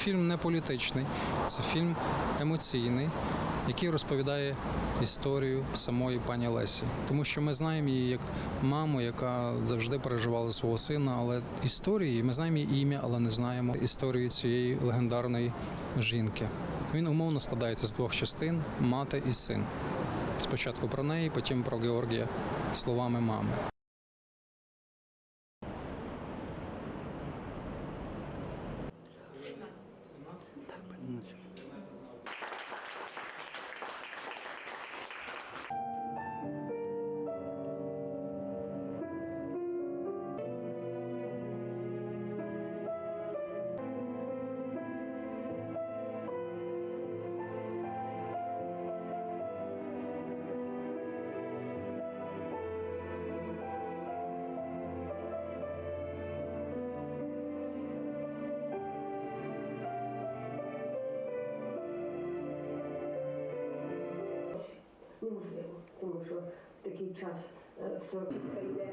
Фільм не політичний, це фільм емоційний, який розповідає історію самої пані Лесі. Тому що ми знаємо її як маму, яка завжди переживала свого сина, але історії ми знаємо її ім'я, але не знаємо історію цієї легендарної жінки. Він умовно складається з двох частин мати і син. Спочатку про неї, потім про Георгія словами мами. Неможливо, тому що такий час е, все йде